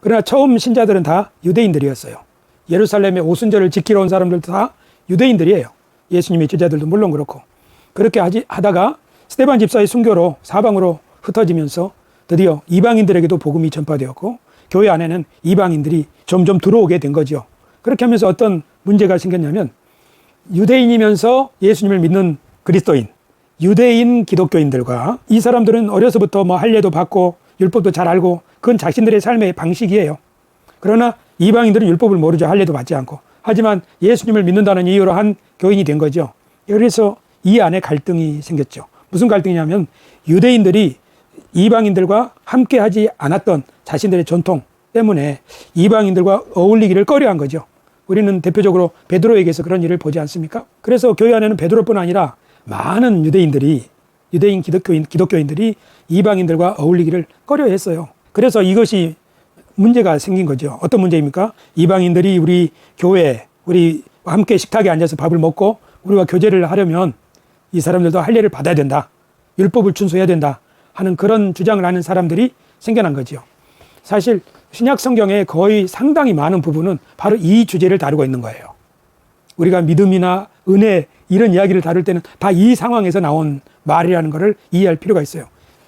그러나 처음 신자들은 다 유대인들이었어요. 예루살렘에 오순절을 지키러 온 사람들도 다 유대인들이에요. 예수님의 제자들도 물론 그렇고. 그렇게 하다가 스테반 집사의 순교로 사방으로 흩어지면서 드디어 이방인들에게도 복음이 전파되었고 교회 안에는 이방인들이 점점 들어오게 된 거죠. 그렇게 하면서 어떤 문제가 생겼냐면 유대인이면서 예수님을 믿는 그리스도인, 유대인 기독교인들과 이 사람들은 어려서부터 뭐 할례도 받고 율법도 잘 알고 그건 자신들의 삶의 방식이에요. 그러나 이방인들은 율법을 모르죠. 할례도 받지 않고. 하지만 예수님을 믿는다는 이유로 한 교인이 된 거죠. 그래서 이 안에 갈등이 생겼죠. 무슨 갈등이냐면 유대인들이 이방인들과 함께 하지 않았던 자신들의 전통 때문에 이방인들과 어울리기를 꺼려한 거죠. 우리는 대표적으로 베드로에게서 그런 일을 보지 않습니까? 그래서 교회 안에는 베드로뿐 아니라 많은 유대인들이 유대인 기독교인 기독교인들이 이방인들과 어울리기를 꺼려했어요. 그래서 이것이 문제가 생긴 거죠. 어떤 문제입니까? 이방인들이 우리 교회 우리 함께 식탁에 앉아서 밥을 먹고 우리와 교제를 하려면 이 사람들도 할례를 받아야 된다. 율법을 준수해야 된다. 하는 그런 주장을 하는 사람들이 생겨난 거죠. 사실 신약 성경의 거의 상당히 많은 부분은 바로 이 주제를 다루고 있는 거예요. 우리가 믿음이나 은혜 이런 이야기를 다룰 때는 다 이 상황에서 나온 말이라는 것을 이해할 필요가 있어요.